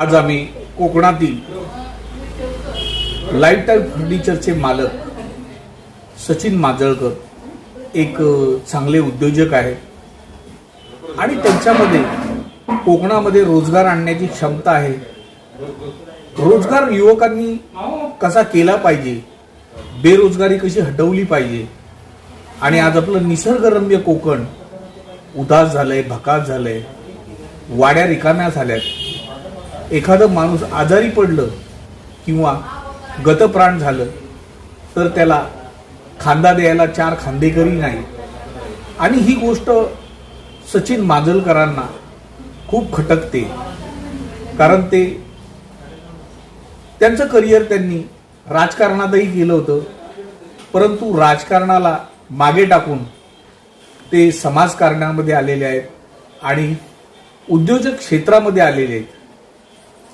आज आम्ही कोकणातील लाईफ टाईम फर्निचरचे मालक सचिन माजळकर एक चांगले उद्योजक आहेत आणि त्यांच्यामध्ये कोकणामध्ये रोजगार आणण्याची क्षमता आहे. रोजगार युवकांनी कसा केला पाहिजे? बेरोजगारी कशी हटवली पाहिजे? आणि आज आपलं निसर्गरम्य कोकण उदास झालंय भकास झालंय वाड्या रिकाम्या झाल्यात. एखादं माणूस आजारी पडलं किंवा गतप्राण झालं तर त्याला खांदा द्यायला चार खांदेकरी नाही. आणि ही गोष्ट सचिन माजलकरांना खूप खटकते. कारण ते त्यांचं करिअर त्यांनी राजकारणातही केलं होतं. परंतु राजकारणाला मागे टाकून ते समाजकारणामध्ये आलेले आहेत आणि उद्योजक क्षेत्रामध्ये आलेले आहेत.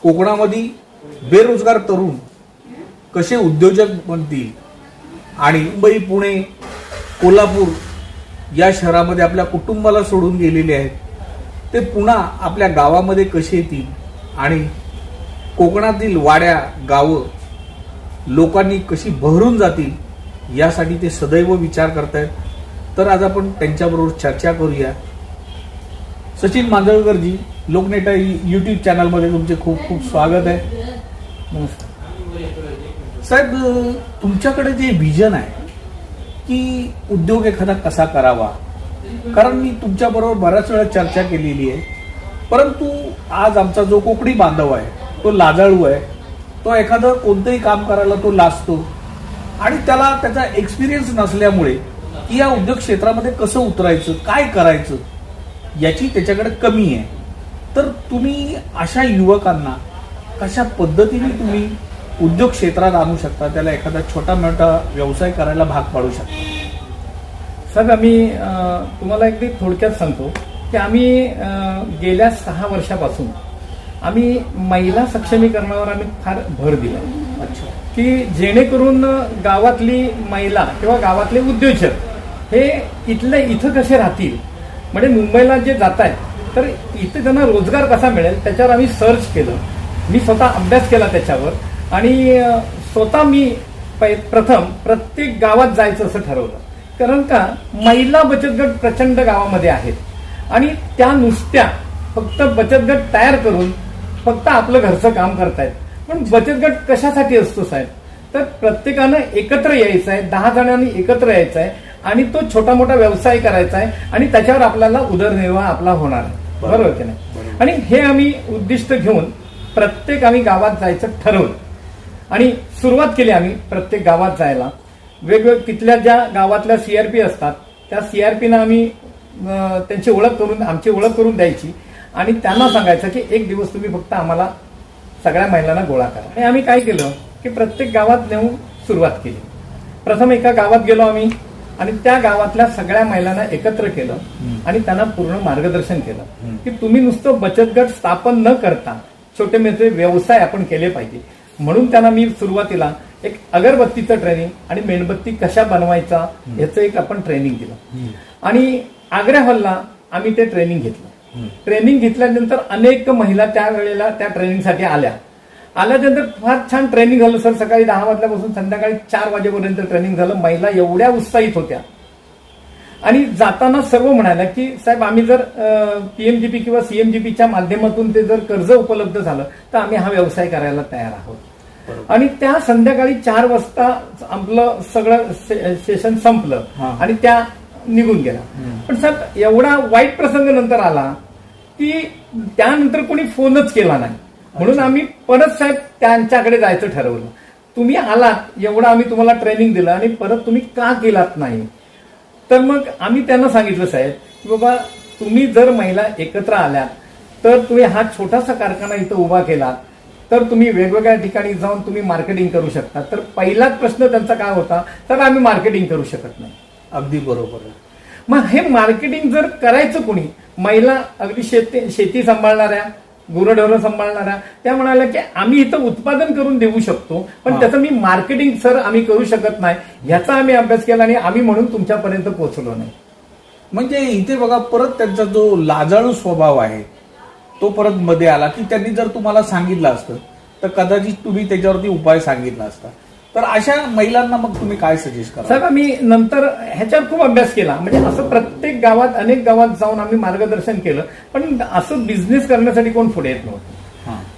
कोकणामध्ये बेरोजगार तरुण कसे उद्योजक बनतील? आणि मुंबई पुणे कोल्हापूर या शहरामध्ये आपल्या कुटुंबाला सोडून गेलेले आहेत. ते पुन्हा आपल्या गावामध्ये कसे येतील? आणि कोकणातील वाड्या गावं लोकांनी कशी बहरून जातील? यासाठी ते सदैव विचार करतायत. तर आज आपण त्यांच्याबरोबर चर्चा करूया. सचिन मांजळकरजी लोकनेटा युट्यूब चॅनलमध्ये तुमचे खूप खूप स्वागत आहे. नमस्कार. साहेब तुमच्याकडे जे विजन आहे की उद्योग एखादा कसा करावा? कारण मी तुमच्याबरोबर बऱ्याच वेळा चर्चा केलेली आहे. परंतु आज आमचा जो कोकणी बांधव आहे तो लाजाळू आहे. तो एखादं कोणतंही काम करायला तो लाजतो. आणि त्याला त्याचा एक्सपिरियन्स नसल्यामुळे की या उद्योग क्षेत्रामध्ये कसं उतरायचं काय करायचं याची त्याच्याकडे कमी आहे. तर तुम्ही अशा युवकांना कशा पद्धतीने तुम्ही उद्योग क्षेत्रात आणू शकता? त्याला एखादा छोटा मोठा व्यवसाय करायला भाग पाडू शकता. साहेब आम्ही तुम्हाला अगदी थोडक्यात सांगतो की आम्ही गेल्या सहा वर्षापासून आम्ही महिला सक्षमीकरणावर आम्ही फार भर दिला. अच्छा. की जेणेकरून गावातली महिला किंवा गावातले उद्योजक हे इथल्या इथं कसे राहतील? म्हणजे मुंबईला जे जात आहेत तर इथे त्यांना रोजगार कसा मिळेल त्याच्यावर आम्ही सर्च केलं. मी स्वतः अभ्यास केला त्याच्यावर. आणि स्वतः मी पै- प्रथम प्रत्येक गावात जायचं असं ठरवलं. कारण का महिला बचत गट प्रचंड गावामध्ये आहेत. आणि त्या नुसत्या फक्त बचत गट तयार करून फक्त आपलं घरचं काम करतायत. पण बचत गट कशासाठी असतो साहेब? तर प्रत्येकानं एकत्र यायचं आहे दहा जणांनी एकत्र यायचं आहे आणि तो छोटा मोठा व्यवसाय करायचा आहे आणि त्याच्यावर आपल्याला उदरनिर्वाह आपला होणार आहे. बरोबर की नाही? आणि हे आम्ही उद्दिष्ट घेऊन प्रत्येक आम्ही गावात जायचं ठरवलं. आणि सुरुवात केली आम्ही प्रत्येक गावात जायला. वेगवेग तिथल्या ज्या गावातल्या सीआरपी असतात त्या सीआरपीनं आम्ही त्यांची ओळख करून आमची ओळख करून द्यायची. आणि त्यांना सांगायचं की एक दिवस तुम्ही फक्त आम्हाला सगळ्या महिलांना गोळा करा. आणि आम्ही काय केलं की प्रत्येक गावात नेऊन सुरुवात केली. प्रथम एका गावात गेलो आम्ही. आणि त्या गावातल्या सगळ्या महिलांना एकत्र केलं आणि त्यांना पूर्ण मार्गदर्शन केलं. की तुम्ही नुसतं बचत गट स्थापन न करता छोटे मोठे व्यवसाय आपण केले पाहिजे. म्हणून त्यांना मी सुरुवातीला एक अगरबत्तीचं ट्रेनिंग आणि मेणबत्ती कशा बनवायचा याचं एक आपण ट्रेनिंग दिलं. आणि आग्रा हॉलला आम्ही ते ट्रेनिंग घेतलं. ट्रेनिंग घेतल्यानंतर अनेक महिला त्या वेळेला त्या ट्रेनिंगसाठी आल्या. आल्यानंतर फार छान ट्रेनिंग झालं सर. सकाळी दहा वाजल्यापासून संध्याकाळी चार वाजेपर्यंत ट्रेनिंग झालं. महिला एवढ्या उत्साहित होत्या. आणि जाताना सर्व म्हणाल्या की साहेब आम्ही जर पीएमजीपी किंवा सीएमजीपीच्या माध्यमातून ते जर कर्ज उपलब्ध झालं तर आम्ही हा व्यवसाय करायला तयार आहोत. आणि त्या संध्याकाळी चार वाजता आपलं सगळं सेशन संपलं. आणि त्या निघून गेला पण साहेब एवढा वाईट प्रसंग नंतर आला की त्यानंतर कोणी फोनच केला नाही. म्हणून आम्ही परत साहेब त्यांच्याकडे जायचं ठरवलं. तुम्ही आलात एवढं आम्ही तुम्हाला ट्रेनिंग दिलं आणि परत तुम्ही का केलात नाही? तर मग आम्ही त्यांना सांगितलं साहेब की बाबा तुम्ही जर महिला एकत्र आल्या तर तुम्ही हा छोटासा कारखाना इथं उभा केला तर तुम्ही वेगवेगळ्या ठिकाणी जाऊन तुम्ही मार्केटिंग करू शकता. तर पहिलाच प्रश्न त्यांचा काय होता तर आम्ही मार्केटिंग करू शकत नाही. अगदी बरोबर आहे. मग हे मार्केटिंग जर करायचं कोणी महिला अगदी शेती शेती सांभाळणाऱ्या गुरढोरं सांभाळणाऱ्या त्या म्हणाल्या की आम्ही इथं उत्पादन करून देऊ शकतो पण. त्याचं मी मार्केटिंग सर आम्ही करू शकत नाही. याचा आम्ही अभ्यास केला आणि आम्ही म्हणून तुमच्यापर्यंत पोहोचलो नाही. म्हणजे इथे बघा परत त्यांचा जो लाजाळू स्वभाव आहे तो परत मध्ये आला की त्यांनी जर तुम्हाला सांगितलं असतं तर कदाचित तुम्ही त्याच्यावरती उपाय सांगितला असता. तर अशा महिलांना मग तुम्ही काय सजेस्ट करा साहेब आम्ही नंतर ह्याच्यावर खूप अभ्यास केला. म्हणजे असं प्रत्येक गावात अनेक गावात जाऊन आम्ही मार्गदर्शन केलं. पण असं बिझनेस करण्यासाठी कोण पुढे येत नव्हतं.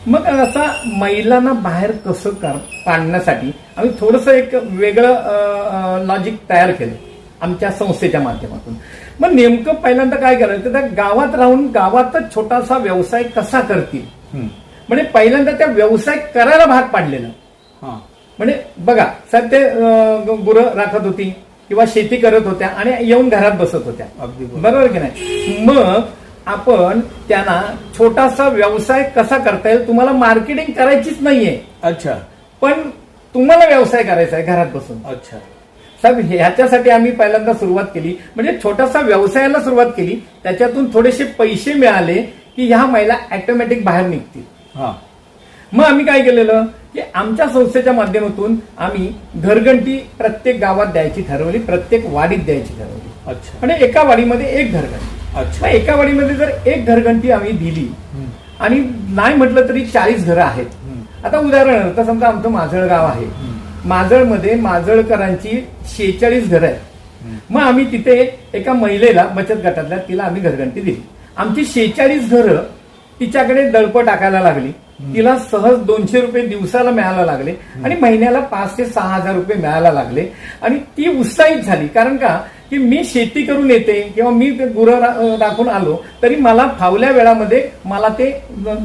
मग असा महिलांना बाहेर कसं कर पाडण्यासाठी आम्ही थोडंसं एक वेगळं लॉजिक तयार केलं आमच्या संस्थेच्या माध्यमातून. मग नेमकं पहिल्यांदा काय करायचं? त्या गावात राहून गावातच छोटासा व्यवसाय कसा करतील. म्हणजे पहिल्यांदा त्या व्यवसाय करायला भाग पाडलेलं. हा. म्हणजे बघा साहेब ते गुरं राखत होती किंवा शेती करत होत्या आणि येऊन घरात बसत होत्या. अगदी बरोबर. की नाही? मग आपण त्यांना छोटासा व्यवसाय कसा करता येईल? तुम्हाला मार्केटिंग करायचीच नाहीये. अच्छा. पण तुम्हाला व्यवसाय करायचा आहे घरात बसून. अच्छा. साहेब ह्याच्यासाठी आम्ही पहिल्यांदा सुरुवात केली. म्हणजे छोटासा व्यवसायाला सुरुवात केली. त्याच्यातून थोडेसे पैसे मिळाले की ह्या महिला ऑटोमॅटिक बाहेर निघतील. हा. मग आम्ही काय केलेलं? की आमच्या संस्थेच्या माध्यमातून आम्ही घरघंटी प्रत्येक गावात द्यायची ठरवली प्रत्येक वाडीत द्यायची ठरवली. अच्छा. आणि एका वाडीमध्ये एक घरघंटी. अच्छा. एका वाडीमध्ये जर एक घरघंटी आम्ही दिली. आणि नाही म्हटलं तरी चाळीस घरं आहेत. आता उदाहरणार्थ समजा आमचं माजळ गाव आहे. माजळमध्ये माजळकरांची शेहेचाळीस घरं आहेत. मग आम्ही तिथे एका महिलेला बचत गटातल्या तिला आम्ही घरघंटी दिली. आमची शेहेचाळीस घरं तिच्याकडे दळप टाकायला लागली. तिला सहज दोनशे रुपये दिवसाला मिळायला लागले आणि महिन्याला पाच ते सहा हजार रुपये मिळायला लागले. आणि ती उत्साहित झाली. कारण का? की मी शेती करून येते किंवा मी गुरं राखून आलो तरी मला फावल्या वेळामध्ये मला ते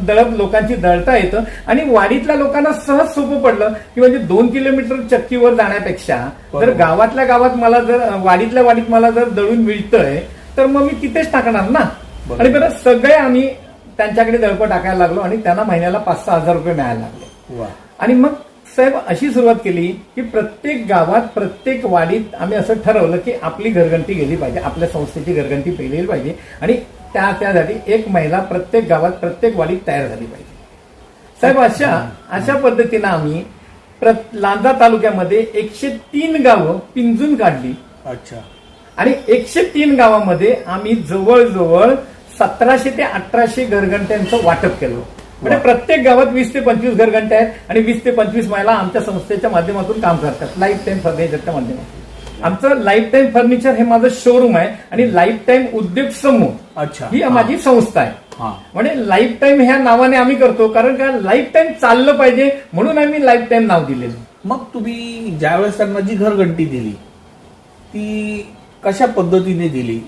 दळप लोकांची दळता येतं आणि वाडीतल्या लोकांना सहज सोपं पडलं की म्हणजे दोन किलोमीटर चक्कीवर जाण्यापेक्षा जर. गावातल्या गावात मला जर वाडीतल्या वाडीत मला जर दळून मिळतंय तर मग मी तिथेच टाकणार ना. आणि बरं सगळे आम्ही त्यांच्याकडे दळप टाकायला लागलो आणि त्यांना महिन्याला पाच सहा हजार रुपये मिळायला लागले. वा. आणि मग साहेब अशी सुरुवात केली की प्रत्येक गावात प्रत्येक वाडीत आम्ही असं ठरवलं की आपली घरघंटी गेली पाहिजे आपल्या संस्थेची घरघंटी गेली पाहिजे आणि त्या त्यासाठी एक महिला प्रत्येक गावात प्रत्येक वाडीत तयार झाली पाहिजे. साहेब अशा अशा पद्धतीनं आम्ही लांजा तालुक्यामध्ये एकशे तीन गावं पिंजून काढली. अच्छा. आणि एकशे तीन गावामध्ये आम्ही जवळजवळ सतराशे ते अठराशे घरघंट्यांचं वाटप केलं. म्हणजे. प्रत्येक गावात वीस ते पंचवीस घरघंटे आहेत आणि वीस ते पंचवीस महिला आमच्या संस्थेच्या माध्यमातून काम करतात. लाईफ टाईम फर्निचरच्या माध्यमातून. आमचं लाईफ टाईम फर्निचर हे माझं शोरूम आहे आणि लाईफ टाईम उद्योग समूह अच्छा. ही. माझी संस्था आहे. हा. म्हणजे लाईफ टाईम ह्या नावाने आम्ही करतो कारण का लाईफ टाईम चाललं पाहिजे म्हणून आम्ही लाईफ टाईम नाव दिलेलं. मग तुम्ही ज्यावेळेस त्यांना जी घरघंटी दिली ती कशा पद्धतीने दिली?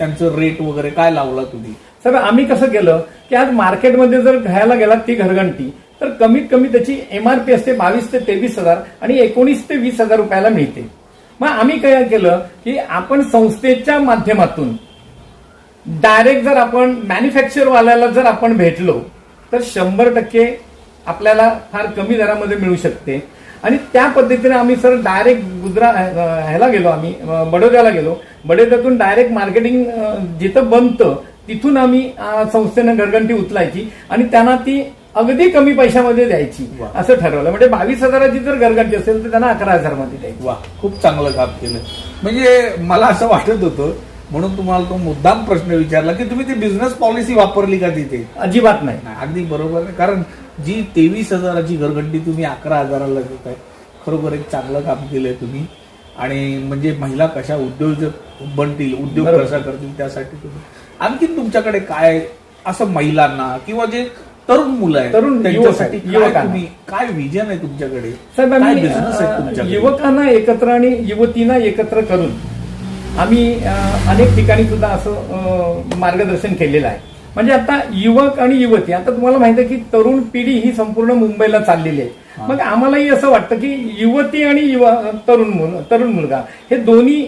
त्यांचं रेट वगैरे काय लावला तुम्ही? सर आम्ही कसं केलं की आज मार्केटमध्ये जर घ्यायला गेला ती घरघंटी तर कमीत कमी त्याची एमआरपी असते बावीस ते तेवीस हजार आणि एकोणीस ते वीस हजार रुपयाला मिळते. मग आम्ही काय केलं की आपण संस्थेच्या माध्यमातून डायरेक्ट जर आपण मॅन्युफॅक्चर वाल्याला जर आपण भेटलो तर शंभर टक्के आपल्याला फार कमी दरामध्ये मिळू शकते. आणि त्या पद्धतीने आम्ही सर डायरेक्ट गुजरात ह्याला गेलो आम्ही बडोद्याला गेलो. बडोद्यातून डायरेक्ट मार्केटिंग जिथं बनतं तिथून आम्ही संस्थेनं घरघंटी उचलायची आणि त्यांना ती अगदी कमी पैशामध्ये द्यायची. असं ठरवलं. म्हणजे बावीस हजाराची जर घरघंटी असेल तर त्यांना अकरा हजारमध्ये द्यायची. वा खूप चांगलं काम केलं. म्हणजे मला असं वाटत होतं म्हणून तुम्हाला तो मुद्दाम प्रश्न विचारला की तुम्ही ती बिझनेस पॉलिसी वापरली का तिथे? अजिबात नाही. नाही, अगदी बरोबर कारण जी तेवीस हजाराची घरघंटी तुम्ही अकरा हजाराला देताय खरोखर एक चांगलं काम केलंय तुम्ही. आणि म्हणजे महिला कशा उद्योजक बनतील उद्योग. कसा करतील त्यासाठी तुम्ही. आणखी तुमच्याकडे काय असं महिलांना किंवा जे तरुण मुलं आहेत तरुण त्यांच्यासाठी काय युवकांना. तुम्ही काय विजन आहे तुमच्याकडे? बिझनेस आहे तुमच्याकडे? युवकांना एकत्र आणि युवतींना एकत्र करून आम्ही अनेक ठिकाणी सुद्धा असं मार्गदर्शन केलेलं आहे. म्हणजे आता युवक आणि युवती आता तुम्हाला माहिती आहे की तरुण पिढी ही संपूर्ण मुंबईला चाललेली आहे. मग आम्हालाही असं वाटतं की युवती आणि युवा तरुण मुल तरुण मुलगा हे दोन्ही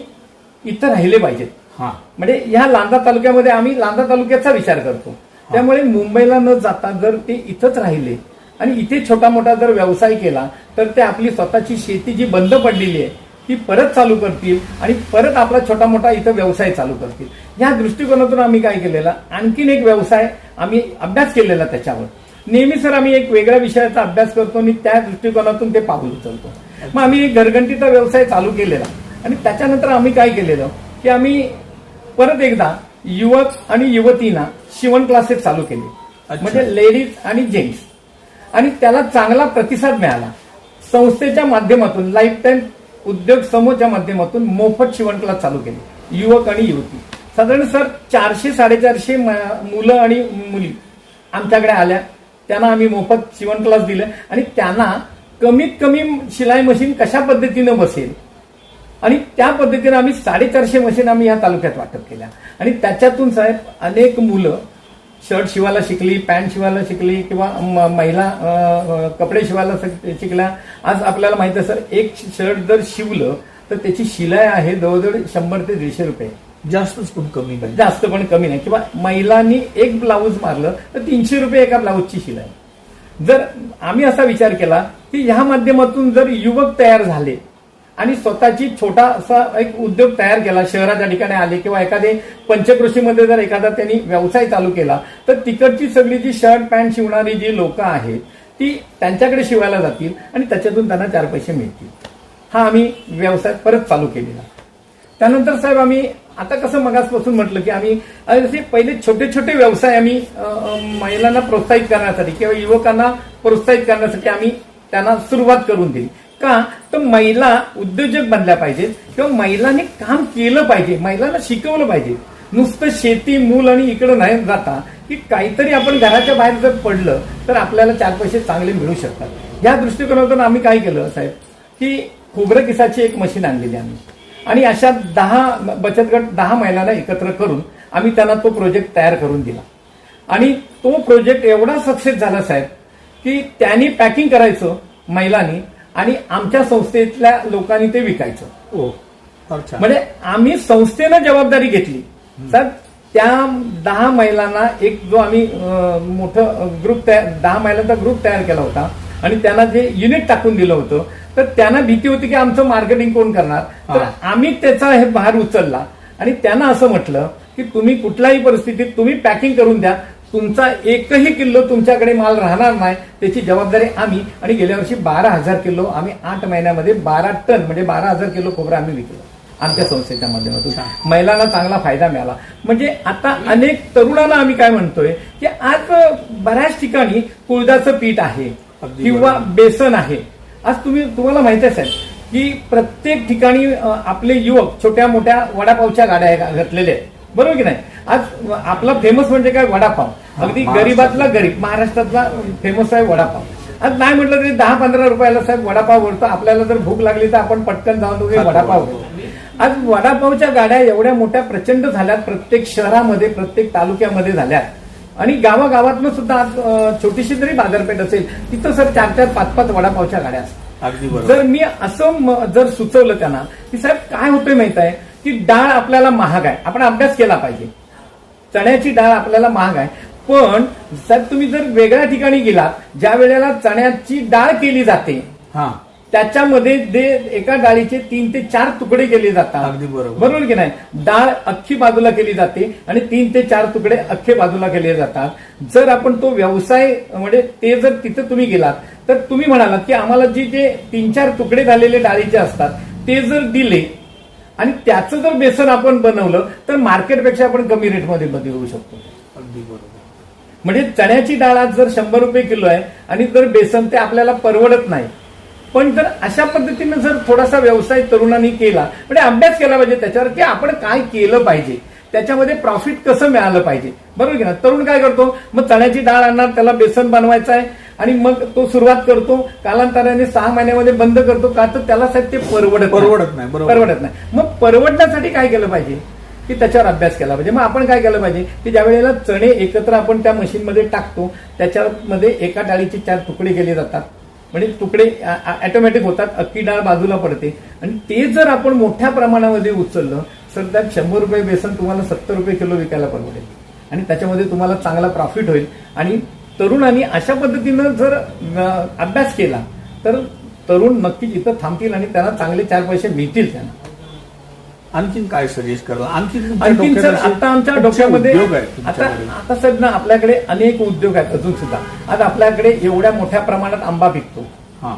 इथं राहिले पाहिजेत. हा. म्हणजे ह्या लांजा तालुक्यामध्ये आम्ही लांजा तालुक्याचा विचार करतो. त्यामुळे मुंबईला न जाता जर ते इथंच राहिले आणि इथे छोटा मोठा जर व्यवसाय केला तर ते आपली स्वतःची शेती जी बंद पडलेली आहे ती परत चालू करतील आणि परत आपला छोटा मोठा इथं व्यवसाय चालू करतील. या दृष्टिकोनातून आम्ही काय केलेला? आणखीन एक व्यवसाय आम्ही अभ्यास केलेला त्याच्यावर. नेहमी सर आम्ही एक वेगळ्या विषयाचा अभ्यास करतो आणि त्या दृष्टिकोनातून ते पाऊल उचलतो. मग आम्ही एक घरघंटीचा व्यवसाय चालू केलेला. आणि त्याच्यानंतर आम्ही काय केलेलं? की आम्ही परत एकदा युवक आणि युवतींना शिवण क्लासेस चालू केले. म्हणजे लेडीज आणि जेंट्स आणि त्याला चांगला प्रतिसाद मिळाला. संस्थेच्या माध्यमातून लाईफ टाईम उद्योग समूहच्या माध्यमातून मोफत शिवणकला चालू केली. युवक आणि युवती. साधारण सर चारशे साडेचारशे मुलं आणि मुली आमच्याकडे आल्या. त्यांना आम्ही मोफत शिवण क्लास दिले आणि त्यांना कमीत कमी शिलाई मशीन कशा पद्धतीनं बसेल? आणि त्या पद्धतीनं आम्ही साडेचारशे मशीन आम्ही या तालुक्यात वाटप केल्या. आणि त्याच्यातून साहेब अनेक मुलं शर्ट शिवायला शिकली पॅन्ट शिवायला शिकली किंवा महिला कपडे शिवायला शिक- शिकल्या. आज आपल्याला माहिती आहे सर एक शर्ट जर शिवलं तर त्याची शिलाई आहे जवळजवळ शंभर ते दीडशे रुपये. जास्तच पण कमी नाही. जास्त पण कमी नाही. किंवा महिलांनी एक ब्लाऊज मारलं तर तीनशे रुपये एका ब्लाऊजची शिलाई. जर आम्ही असा विचार केला की ह्या माध्यमातून जर युवक तयार झाले आणि स्वतःची छोटा असा एक उद्योग तयार केला. शहराच्या ठिकाणी आले किंवा एखादे पंचकृषीमध्ये जर एखादा त्यांनी व्यवसाय चालू केला तर तिकडची सगळी जी शर्ट पॅन्ट शिवणारी जी लोक आहेत ती त्यांच्याकडे शिवायला जातील आणि त्याच्यातून त्यांना चार पैसे मिळतील. हा आम्ही व्यवसाय परत चालू केलेला. त्यानंतर साहेब आम्ही आता कसं मगासपासून म्हटलं की आम्ही असे पहिले छोटे छोटे व्यवसाय आम्ही महिलांना प्रोत्साहित करण्यासाठी किंवा युवकांना प्रोत्साहित करण्यासाठी आम्ही त्यांना सुरुवात करून दिली. का? तर महिला उद्योजक बनल्या पाहिजेत किंवा महिलांनी काम केलं पाहिजे महिलांना शिकवलं पाहिजे. नुसतं शेती मूल आणि इकडं नाही जाता की काहीतरी आपण घराच्या बाहेर जर पडलं तर आपल्याला चार पैसे चांगले मिळू शकतात. या दृष्टिकोनातून आम्ही काय केलं साहेब? की खोबरं किसाची एक मशीन आणलेली आम्ही. आणि अशा दहा बचत गट दहा महिलांना एकत्र करून आम्ही त्यांना तो प्रोजेक्ट तयार करून दिला. आणि तो प्रोजेक्ट एवढा सक्सेस झाला साहेब की त्यांनी पॅकिंग करायचं महिलांनी आणि आमच्या संस्थेतल्या लोकांनी ते विकायचं. ओ छान म्हणजे आम्ही संस्थेनं जबाबदारी घेतली. तर त्या दहा महिलांना एक जो आम्ही मोठं ग्रुप तयार दहा महिलांचा ग्रुप तयार केला होता. आणि त्यांना जे युनिट टाकून दिलं होतं तर त्यांना भीती होती की आमचं मार्केटिंग कोण करणार? तर हा. आम्ही त्याचा हे भार उचलला. आणि त्यांना असं म्हटलं की तुम्ही कुठल्याही परिस्थितीत तुम्ही पॅकिंग करून द्या. तुमचा एकही किलो तुमच्याकडे माल राहणार नाही त्याची जबाबदारी आम्ही आणि गेल्या वर्षी बारा हजार किलो आम्ही आठ महिन्यामध्ये बारा टन म्हणजे बारा हजार किलो खोबरं आम्ही विकलो. आमच्या संस्थेच्या माध्यमातून. महिलांना चांगला फायदा मिळाला. म्हणजे आता अनेक तरुणांना आम्ही काय म्हणतोय की आज बऱ्याच ठिकाणी कुळदाचं पीठ आहे किंवा बेसन आहे. आज तुम्ही तुम्हाला माहिती आहे साहेब की प्रत्येक ठिकाणी आपले युवक छोट्या मोठ्या वडापावच्या गाड्या घातलेल्या आहेत. बरोबर की नाही? आज आपला फेमस म्हणजे काय? वडापाव. अगदी. गरीबातला गरीब महाराष्ट्रातला फेमस आहे वडापाव. आज नाही म्हटलं तरी दहा पंधरा रुपयाला साहेब वडापाव भरतो आपल्याला जर भूक लागली तर आपण पटकन जाऊन खातो. वडापाव. आज वडापावच्या गाड्या एवढ्या मोठ्या प्रचंड झाल्यात. प्रत्येक शहरामध्ये प्रत्येक तालुक्यामध्ये झाल्यात. आणि गावागावातनं सुद्धा आज छोटीशी जरी बाजारपेठ असेल तिथं सर चार चार पाच पाच वडापावच्या गाड्या असतात. जर मी असं जर सुचवलं त्यांना की साहेब काय होतंय माहीत आहे? की डाळ आपल्याला महाग आहे. आपण अभ्यास केला पाहिजे. चण्याची डाळ आपल्याला महाग आहे. पण साहेब तुम्ही जर वेगळ्या ठिकाणी गेलात ज्या वेळेला चण्याची डाळ केली जाते हा. त्याच्यामध्ये जे एका डाळीचे तीन ते चार तुकडे केले जातात. अगदी बरोबर. बरोबर की नाही? डाळ अख्खी बाजूला केली जाते आणि तीन ते चार तुकडे अख्खे बाजूला केले जातात. जर आपण तो व्यवसाय म्हणजे ते जर तिथं तुम्ही गेलात तर तुम्ही म्हणालात की आम्हाला जी जे तीन चार तुकडे झालेले डाळीचे असतात ते जर दिले आणि त्याचं जर बेसन आपण बनवलं तर मार्केटपेक्षा आपण कमी रेटमध्ये देऊ शकतो. अगदी बरोबर. म्हणजे चण्याची डाळ आज जर शंभर रुपये किलो आहे आणि जर बेसन ते आपल्याला परवडत नाही पण जर अशा पद्धतीनं जर थोडासा व्यवसाय तरुणांनी केला म्हणजे अभ्यास केला पाहिजे त्याच्यावर की आपण काय केलं पाहिजे त्याच्यामध्ये प्रॉफिट कसं मिळालं पाहिजे बरोबर की ना तरुण काय करतो? मग चण्याची डाळ आणणार त्याला बेसन बनवायचं आहे आणि मग तो सुरुवात करतो कालांतराने सहा महिन्यामध्ये बंद करतो का तर त्याला साहेब ते परवडत परवडत नाही. परवडत नाही. मग परवडण्यासाठी काय केलं पाहिजे? की त्याच्यावर अभ्यास केला पाहिजे. मग आपण काय केलं पाहिजे? की ज्या वेळेला चणे एकत्र आपण त्या मशीनमध्ये टाकतो त्याच्यामध्ये एका डाळीचे चार तुकडे केले जातात. म्हणजे तुकडे ऑटोमॅटिक होतात अक्की डाळ बाजूला पडते. आणि ते जर आपण मोठ्या प्रमाणामध्ये उचललं तर त्यात शंभर रुपये बेसन तुम्हाला सत्तर रुपये किलो विकायला परवडेल. आणि त्याच्यामध्ये तुम्हाला चांगला प्रॉफिट होईल. आणि तरुणांनी अशा पद्धतीनं जर अभ्यास केला तर तरुण नक्कीच इथं थांबतील आणि त्यांना चांगले चार पैसे मिळतील त्यांना. आणखीन काय सजेस्ट करा आणखीन आणखीन सर आता आमच्या डोक्यामध्ये आता? आता सर ना आपल्याकडे अनेक उद्योग आहेत अजून सुद्धा. आज आपल्याकडे एवढ्या मोठ्या प्रमाणात आंबा पिकतो. हा.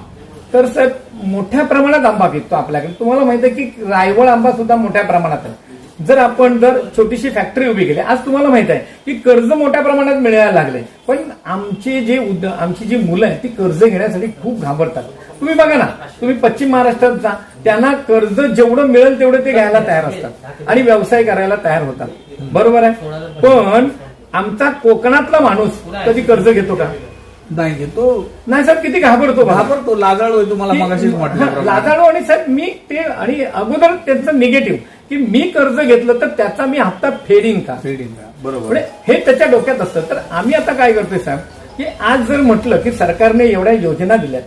तर सर मोठ्या प्रमाणात आंबा पिकतो आपल्याकडे. तुम्हाला माहिती आहे की रायवळ आंबा सुद्धा मोठ्या प्रमाणात आहे. जर आपण जर छोटीशी फॅक्टरी उभी केली आज तुम्हाला माहीत आहे की कर्ज मोठ्या प्रमाणात मिळायला लागले. पण आमचे जे आमची जी मुलं आहेत ती कर्ज घेण्यासाठी खूप घाबरतात. तुम्ही बघा ना तुम्ही पश्चिम महाराष्ट्रात जा त्यांना कर्ज जेवढं मिळेल तेवढं ते घ्यायला तयार असतात. आणि व्यवसाय करायला तयार होतात. बरोबर आहे? पण आमचा कोकणातला माणूस कधी कर्ज घेतो का? नाही घेतो. नाही साहेब किती घाबरतो. घाबरतो लाजाळू आहे तुम्हाला मगाशीच म्हटलं लाजाळू आणि साहेब मी ते आणि अगोदर त्यांचं निगेटिव्ह की मी कर्ज घेतलं तर त्याचा मी हप्ता फेडीन का? बरोबर. म्हणजे हे त्याच्या डोक्यात असतं. तर आम्ही आता काय करतोय साहेब की आज जर म्हटलं की सरकारने एवढ्या योजना दिल्यात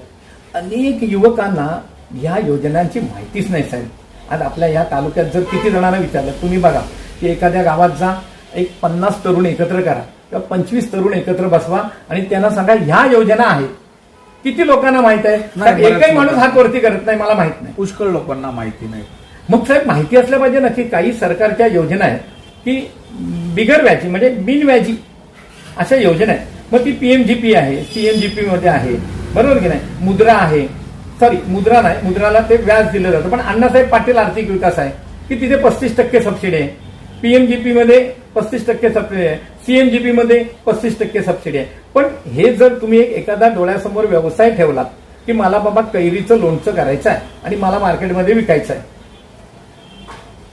अनेक युवकांना ह्या योजनांची माहितीच नाही साहेब. आज आपल्या ह्या तालुक्यात जर किती जणांना विचारलं तुम्ही बघा की एखाद्या गावात जा एक पन्नास तरुण एकत्र करा किंवा पंचवीस तरुण एकत्र बसवा आणि त्यांना सांगा ह्या योजना आहेत किती लोकांना माहीत आहे? एकही माणूस. हात वरती करत नाही मला माहीत नाही. पुष्कळ लोकांना माहिती नाही. मग साहेब माहिती असल्या पाहिजे ना की काही सरकारच्या योजना आहेत की बिगर व्याजी म्हणजे बिन व्याजी अशा योजना आहेत. मग ती पीएमजीपी आहे सीएमजीपी मध्ये आहे. बरोबर की नाही? मुद्रा आहे. सॉरी मुद्रा नाही मुद्राला ते व्याज दिलं जातं. पण अण्णासाहेब पाटील आर्थिक विकास आहे. की तिथे पस्तीस टक्के सबसिडी आहे. पीएमजीपी मध्ये पस्तीस टक्के सबसिडी आहे. सीएमजीपी मध्ये पस्तीस टक्के सबसिडी आहे. पण हे जर तुम्ही एखादा डोळ्यासमोर व्यवसाय ठेवलात की मला बाबा कैरीचं लोणचं करायचं आहे आणि मला मार्केटमध्ये विकायचं आहे.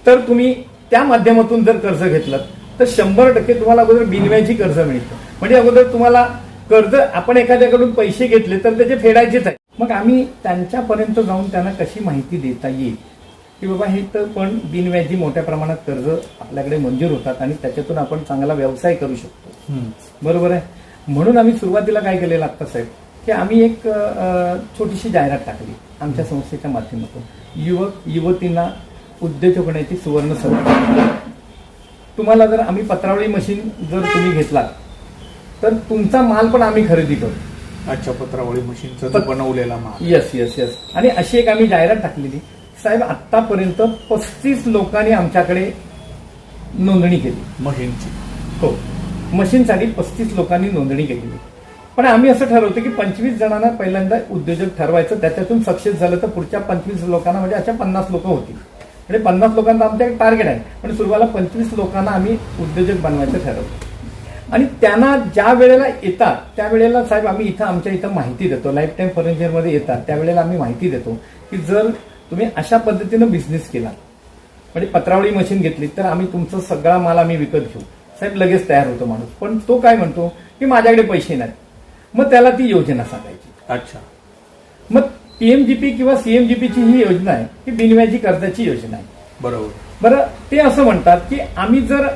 तर तुम्ही त्या माध्यमातून जर कर्ज घेतलं तर शंभर टक्के तुम्हाला अगोदर बिनव्याजी कर्ज मिळतं. म्हणजे अगोदर तुम्हाला कर्ज आपण एखाद्याकडून पैसे घेतले तर त्याचे फेडायचेच आहे. मग आम्ही त्यांच्यापर्यंत जाऊन त्यांना कशी माहिती देता येईल? की बाबा हे तर पण बिनव्याजी मोठ्या प्रमाणात कर्ज आपल्याकडे मंजूर होतात आणि त्याच्यातून आपण चांगला व्यवसाय करू शकतो. बरोबर आहे? म्हणून आम्ही सुरुवातीला काय केलेलं आत्ता साहेब? की आम्ही एक छोटीशी जाहिरात टाकली आमच्या संस्थेच्या माध्यमातून. युवक युवतींना उद्योजक होण्याची सुवर्ण संधी. तुम्हाला जर आम्ही पत्रावळी मशीन जर तुम्ही घेतलात तर तुमचा माल पण आम्ही खरेदी करू. अच्छा पत्रावळी मशीनचा बनवलेला माल. येस येस येस आणि अशी एक आम्ही जाहिरात टाकलेली. साहेब आतापर्यंत पस्तीस लोकांनी आमच्याकडे नोंदणी केली. मशीनची. हो. मशीनसाठी पस्तीस लोकांनी नोंदणी केलेली. पण आम्ही असं ठरवतो की पंचवीस जणांना पहिल्यांदा उद्योजक ठरवायचं त्याच्यातून सक्सेस झालं तर पुढच्या पंचवीस लोकांना म्हणजे अशा पन्नास लोक होतील. म्हणजे पन्नास लोकांचा आमच्या टार्गेट आहे. पण सुरुवातीला पंचवीस लोकांना आम्ही उद्योजक बनवायचं ठरवतो आणि त्यांना ज्या वेळेला येतात त्यावेळेला साहेब आम्ही इथं आमच्या इथं माहिती देतो. लाईफ टाईम फर्निचरमध्ये येतात त्यावेळेला आम्ही माहिती देतो की जर तुम्ही अशा पद्धतीनं बिझनेस केला म्हणजे पत्रावळी मशीन घेतली तर आम्ही तुमचा सगळा माल आम्ही विकत घेऊ. साहेब लगेच तयार होतो माणूस. पण तो काय म्हणतो की माझ्याकडे पैसे नाहीत. मग त्याला ती योजना सांगायची. अच्छा. मग पीएमजीपी किंवा सीएमजीपीची ही योजना आहे ही बिनव्याजी कर्जाची योजना आहे. बरोबर. बरं ते असं म्हणतात की आम्ही जर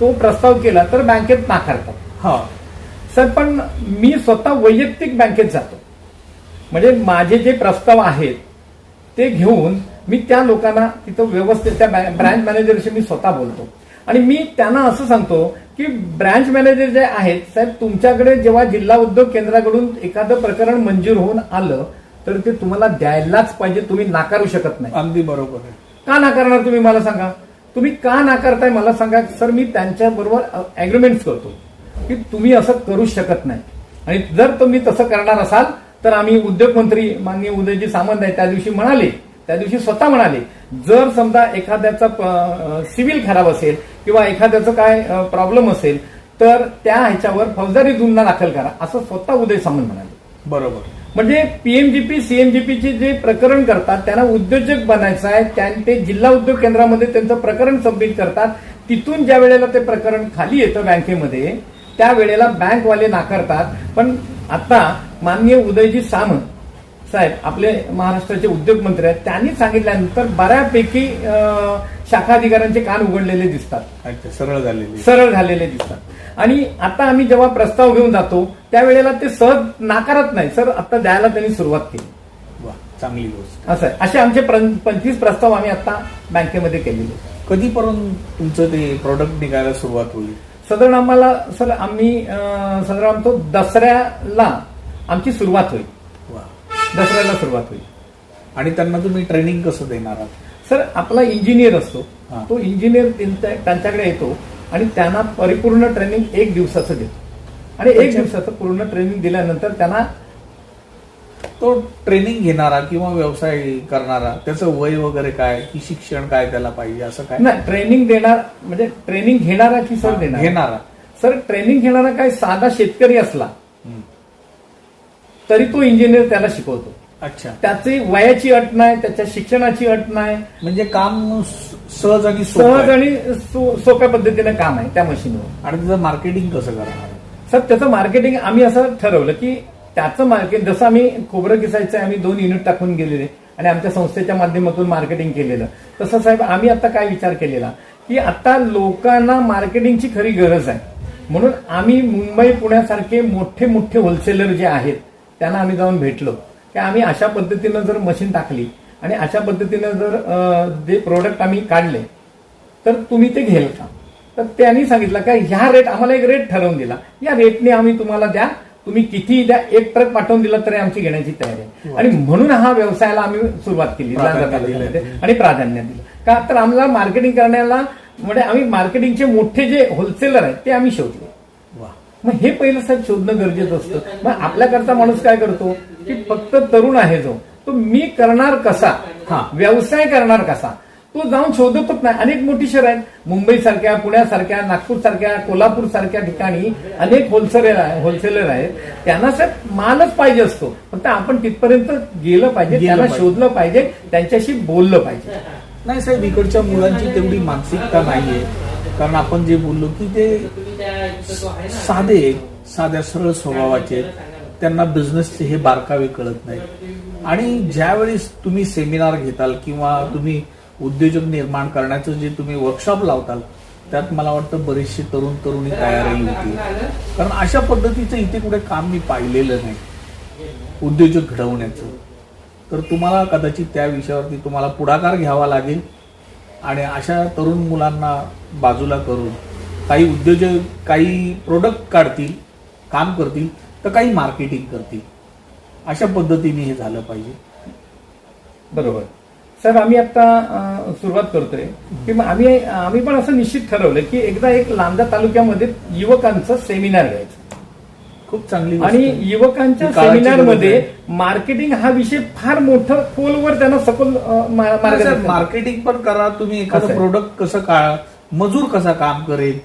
तो प्रस्ताव केला तर बँकेत नाकारतात. हा. सर पण मी स्वतः वैयक्तिक बँकेत जातो. म्हणजे माझे जे प्रस्ताव आहेत ते घेऊन मी त्या लोकांना तिथं व्यवस्थित त्या ब्रँच मॅनेजरशी मी स्वतः बोलतो. आणि मी त्यांना असं सांगतो की ब्रँच मॅनेजर जे आहेत साहेब तुमच्याकडे जेव्हा जिल्हा उद्योग केंद्राकडून एखादं प्रकरण मंजूर होऊन आलं तर ते तुम्हाला द्यायलाच पाहिजे तुम्ही नाकारू शकत नाही. अगदी बरोबर का नाकारणार तुम्ही मला सांगा? तुम्ही का नाकारताय मला सांगा. सर मी त्यांच्याबरोबर अग्रीमेंट करतो की तुम्ही असं करू शकत नाही. आणि जर तुम्ही तसं करणार असाल तर आम्ही उद्योगमंत्री माननीय उदयजी सामंत आहे त्या दिवशी म्हणाले त्या दिवशी स्वतः म्हणाले जर समजा एखाद्याचा सिव्हिल खराब असेल किंवा एखाद्याचं काय प्रॉब्लेम असेल तर त्या ह्याच्यावर फौजदारी गुन्हा दाखल करा असं स्वतः उदय सामंत म्हणाले. बरोबर. म्हणजे पीएमजीपी सीएमजीपीचे जे प्रकरण करतात त्यांना उद्योजक बनायचं आहे त्या ते जिल्हा उद्योग केंद्रामध्ये त्यांचं प्रकरण सबमिट करतात. तिथून ज्या वेळेला ते प्रकरण खाली येतं बँकेमध्ये त्या वेळेला बँकवाले नाकारतात. पण आता माननीय उदयजी सामंत साहेब आपले महाराष्ट्राचे उद्योग मंत्री आहेत त्यांनी सांगितल्यानंतर बऱ्यापैकी शाखा अधिकाऱ्यांचे कान उघडलेले दिसतात. सरळ झालेली. सरळ झालेले दिसतात. आणि आता आम्ही जेव्हा प्रस्ताव घेऊन जातो त्यावेळेला ते सहज नाकारत नाही. सर आता द्यायला त्यांनी सुरुवात केली. वा चांगली गोष्ट. असं असे आमचे पंचवीस प्रस्ताव आम्ही आता बँकेमध्ये केलेले कधीपर्यंत तुमचं ते प्रोडक्ट निघायला सुरुवात होईल? साधारण आम्हाला सर आम्ही साधारण तो दसऱ्याला आमची सुरुवात होईल. दसऱ्याला सुरुवात होईल. आणि त्यांना तुम्ही ट्रेनिंग कसं देणार आहात? सर आपला इंजिनियर असतो. तो इंजिनियर त्यांच्या- त्यांच्याकडे येतो. आणि त्यांना परिपूर्ण ट्रेनिंग एक दिवसाचं देतो. आणि एक. दिवसाचं पूर्ण ट्रेनिंग दिल्यानंतर त्यांना तो ट्रेनिंग घेणारा किंवा व्यवसाय करणारा त्याचं वय वगैरे काय की शिक्षण काय त्याला पाहिजे असं काय? नाही ट्रेनिंग देणार म्हणजे ट्रेनिंग घेणारा की सर देणार? घेणारा. सर ट्रेनिंग घेणारा काय साधा शेतकरी असला. तरी तो इंजिनियर त्याला शिकवतो. अच्छा. त्याची वयाची अट नाही त्याच्या शिक्षणाची अट नाही. म्हणजे काम सहज आणि सहज. आणि सोप्या पद्धतीने काम आहे त्या मशीनवर. आणि त्याचं मार्केटिंग कसं करणार? सर त्याचं मार्केटिंग आम्ही असं ठरवलं की त्याचं मार्केट जसं आम्ही खोबरं किसायचं आम्ही दोन युनिट टाकून गेलेले आणि आमच्या संस्थेच्या माध्यमातून मार्केटिंग केलेलं. तसं साहेब आम्ही आता काय विचार केलेला? की आता लोकांना मार्केटिंगची खरी गरज आहे. म्हणून आम्ही मुंबई पुण्यासारखे मोठे मोठे होलसेलर जे आहेत त्यांना आम्ही जाऊन भेटलो. की आम्ही अशा पद्धतीनं जर मशीन टाकली आणि अशा पद्धतीनं जर जे प्रोडक्ट आम्ही काढले तर तुम्ही ते घेल का? तर त्यांनी सांगितलं का ह्या रेट आम्हाला एक रेट ठरवून दिला. या रेटने आम्ही तुम्हाला द्या तुम्ही किती द्या एक ट्रक पाठवून दिला तरी आमची घेण्याची तयारी आहे. आणि म्हणून हा व्यवसायाला आम्ही सुरुवात केली. आणि प्राधान्य दिलं. का तर आम्हाला मार्केटिंग करण्याला म्हणजे आम्ही मार्केटिंगचे मोठे जे होलसेलर आहेत ते आम्ही शोधले. वा. मग हे पहिलं साहेब शोधणं गरजेचं असतं. मग आपल्याकरता माणूस काय करतो? की फक्त तरुण आहे जो. तो मी करणार कसा? हा. व्यवसाय करणार कसा? तो जाऊन शोधतच नाही. अनेक मोठी शहर आहेत. मुंबई सारख्या पुण्यासारख्या नागपूर सारख्या कोल्हापूर सारख्या ठिकाणी अनेक होलसेलर होलसेलर आहेत. त्यांना साहेब मालच पाहिजे असतो. फक्त आपण तिथपर्यंत गेलं पाहिजे त्यांना. शोधलं पाहिजे त्यांच्याशी बोललं पाहिजे. नाही साहेब इकडच्या मुलांची तेवढी मानसिकता नाहीये. कारण आपण जे बोललो की ते साधे साध्या सरळ स्वभावाचे आहेत. त्यांना बिझनेसचे हे बारकावे कळत नाही आणि ज्यावेळेस तुम्ही सेमिनार घेताल किंवा तुम्ही उद्योजक निर्माण करण्याचं जे तुम्ही वर्कशॉप लावताल त्यात मला वाटतं बरेचसे तरुण तरुणी तयारही होती कारण अशा पद्धतीचं इथे कुठे काम मी पाहिलेलं नाही. उद्योजक घडवण्याचं. तर तुम्हाला कदाचित त्या विषयावरती तुम्हाला पुढाकार घ्यावा लागेल. आणि अशा तरुण मुलांना बाजूला करून काही उद्योजक काही प्रोडक्ट काढतील काम करतील तर काही मार्केटिंग करतील. अशा पद्धतीने हे झालं पाहिजे. बरोबर. साहेब आम्ही आता सुरुवात करतोय. की आम्ही आम्ही पण असं निश्चित ठरवलं की एकदा एक लांजा तालुक्यामध्ये युवकांचं सेमिनार घ्यायचं. खूप चांगली आणि. युवकांच्या सेमिनारमध्ये मार्केटिंग हा विषय फार मोठं खोलवर त्यांना सखोल मार्केटिंग पण करा. तुम्ही एखादं. प्रोडक्ट कसं काय मजूर कसा काम करेल?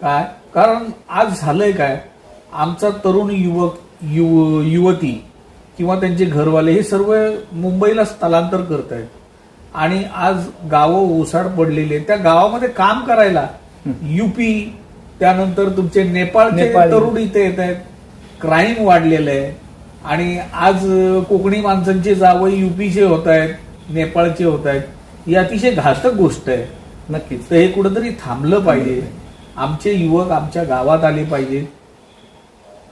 काय? कारण आज झालंय काय? आमचा तरुण युवक युव युवती किंवा त्यांचे घरवाले हे सर्व मुंबईला स्थलांतर करत आहेत आणि आज गावं ओसाड पडलेली आहेत. त्या गावामध्ये काम करायला युपी त्यानंतर तुमचे नेपाळचे नेपाळी. तरुण इथे येत आहेत. क्राईम वाढलेलं आहे. आणि आज कोकणी माणसांचे जावं युपीचे होत आहेत नेपाळचे होत आहेत. ही अतिशय घातक गोष्ट आहे. नक्कीच. तर हे कुठंतरी थांबलं पाहिजे. आमचे युवक आमच्या गावात आले पाहिजे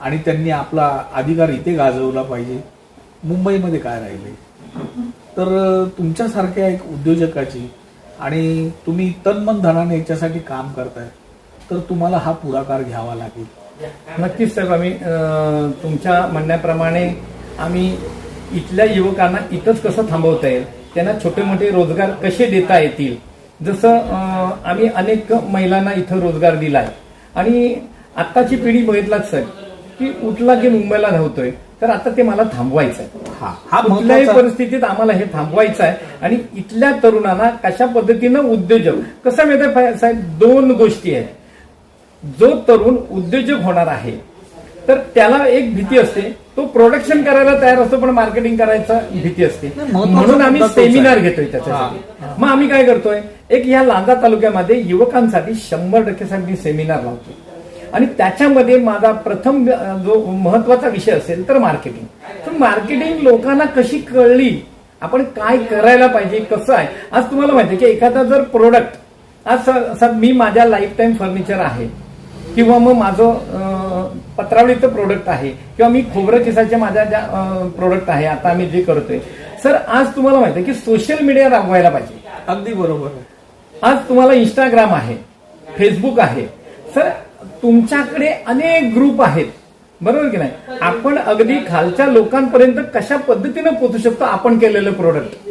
आणि त्यांनी आपला अधिकार इथे गाजवला पाहिजे. मुंबईमध्ये काय राहिले? तर तुमच्यासारख्या एक उद्योजकाची आणि तुम्ही तनमन धनाने याच्यासाठी काम करताय तर तुम्हाला हा पुढाकार घ्यावा लागेल. नक्कीच साहेब आम्ही तुमच्या म्हणण्याप्रमाणे आम्ही इथल्या युवकांना इथंच कसं थांबवता येईल? त्यांना छोटे मोठे रोजगार कसे देता येतील? जसं आम्ही अनेक महिलांना इथं रोजगार दिलाय. आणि आत्ताची पिढी बघितलाच साहेब की उठला की मुंबईला धावतोय तर आता ते मला थांबवायचं आहे हा हा कुठल्याही परिस्थितीत आम्हाला हे थांबवायचं आहे आणि इथल्या तरुणांना कशा पद्धतीनं उद्योजक कसं माहिती आहे साहेब दोन गोष्टी आहेत. जो तरुण उद्योजक होणार आहे तर त्याला एक भीती असते. तो प्रोडक्शन करायला तयार असतो पण मार्केटिंग करायचा भीती असते. म्हणून आम्ही. सेमिनार घेतोय त्याच्यासाठी. मग आम्ही काय करतोय? एक ह्या लांजा तालुक्यामध्ये युवकांसाठी शंभर टक्केसाठी सेमिनार लावतोय. आणि त्याच्यामध्ये माझा प्रथम जो महत्त्वाचा विषय असेल तर मार्केटिंग तर मार्केटिंग लोकांना कशी कळली? आपण काय करायला पाहिजे? कसं आहे? आज तुम्हाला माहिती आहे की एखादा जर प्रोडक्ट आज सर मी माझ्या लाईफ टाईम फर्निचर आहे. किंवा मग माझं पत्रावळीचं प्रोडक्ट आहे. किंवा मी खोबरं किसाचे माझ्या ज्या प्रोडक्ट आहे आता आम्ही जे करतोय. सर आज तुम्हाला माहिती आहे की सोशल मीडिया राबवायला पाहिजे. अगदी बरोबर. आज तुम्हाला इंस्टाग्राम आहे फेसबुक आहे. सर तुमच्याकडे अनेक ग्रुप आहेत. बरोबर की नाही? आपण अगदी खालच्या लोकांपर्यंत कशा पद्धतीनं पोहोचू शकतो आपण केलेलं प्रोडक्ट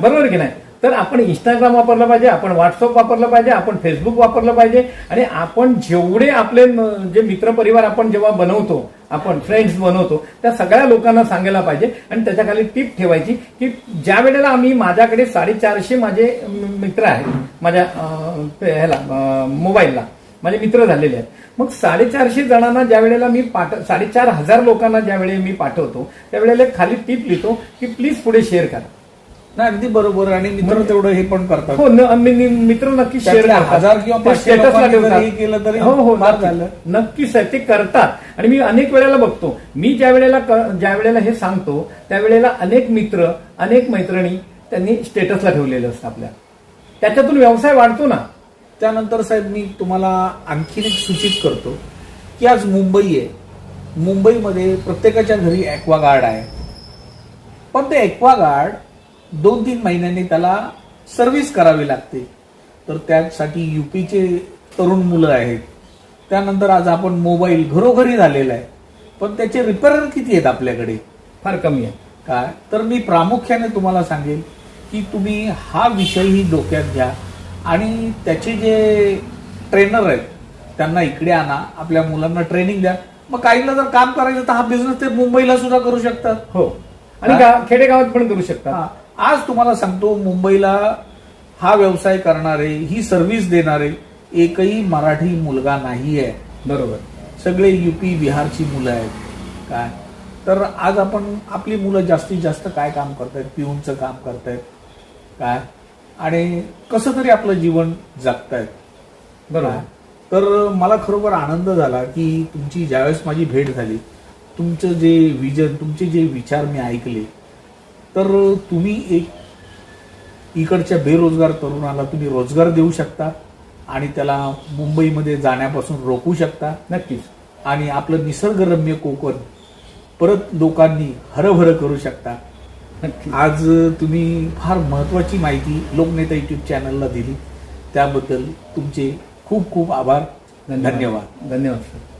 बरोबर की नाही? तर आपण इंस्टाग्राम वापरलं पाहिजे आपण व्हॉट्सअप वापरलं पाहिजे आपण फेसबुक वापरलं पाहिजे आणि आपण जेवढे आपले जे मित्रपरिवार आपण जेव्हा बनवतो आपण फ्रेंड्स बनवतो त्या सगळ्या लोकांना सांगायला पाहिजे आणि त्याच्याखाली टीप ठेवायची की ज्या वेळेला आम्ही माझ्याकडे साडेचारशे माझे मित्र आहेत माझ्या ह्याला मोबाईलला माझे मित्र झालेले आहेत. मग साडेचारशे जणांना ज्या वेळेला मी पाठ साडेचार हजार लोकांना ज्या वेळेला मी पाठवतो त्यावेळेला खाली टीप लिहितो की प्लीज पुढे शेअर करा. नाही अगदी बरोबर आणि मित्र तेवढं हे पण करतात. हो मित्र नक्की शेअर हजार किंवा केलं तरी हो हो. नक्कीच आहे ते करतात. आणि मी अनेक वेळेला बघतो. मी ज्या वेळेला ज्या वेळेला हे सांगतो त्यावेळेला अनेक मित्र अनेक मैत्रिणी त्यांनी स्टेटसला ठेवलेलं असतं आपल्या. त्याच्यातून व्यवसाय वाढतो ना. त्यानंतर साहेब मी तुम्हाला आणखीन एक सूचित करतो की आज मुंबई आहे. मुंबईमध्ये प्रत्येकाच्या घरी ॲक्वागार्ड आहे. पण ते ॲक्वागार्ड दोन तीन महिन्यांनी त्याला सर्व्हिस करावी लागते. तर त्यासाठी युपीचे तरुण मुलं आहेत. त्यानंतर आज आपण मोबाईल घरोघरी झालेला आहे. पण त्याचे रिपेअर किती आहेत आपल्याकडे? फार कमी आहे. काय? तर मी प्रामुख्याने तुम्हाला सांगेल की तुम्ही हा विषयही डोक्यात घ्या. आणि त्याचे जे ट्रेनर आहेत त्यांना इकडे आणा आपल्या मुलांना ट्रेनिंग द्या. मग काहींना जर काम करायचं तर हा बिझनेस ते मुंबईला सुद्धा करू शकतात. हो. आणि? गा- खेडेगावात पण करू शकतात. हा. आज तुम्हाला सांगतो मुंबईला हा व्यवसाय करणारे ही सर्व्हिस देणारे एकही मराठी मुलगा नाही आहे बरोबर. सगळे युपी बिहारची मुलं आहेत. काय? तर आज आपण आपली मुलं जास्तीत जास्त काय काम करतायत? पिऊनचं काम करतायत. काय? आणि कसं तरी आपलं जीवन जगतायत. बरोबर? तर मला खरोखर आनंद झाला की तुमची ज्यावेळेस माझी भेट झाली तुमचं जे विजन तुमचे जे विचार मी ऐकले तर तुम्ही एक इकडच्या बेरोजगार तरुणाला तुम्ही रोजगार देऊ शकता आणि त्याला मुंबईमध्ये जाण्यापासून रोखू शकता. नक्कीच. आणि आपलं निसर्गरम्य कोकण परत लोकांनी हरभर करू शकता. आज तुम्ही फार महत्त्वाची माहिती लोकनेता युट्यूब चॅनलला दिली. त्याबद्दल तुमचे खूप खूप आभार. धन्यवाद. धन्यवाद. सर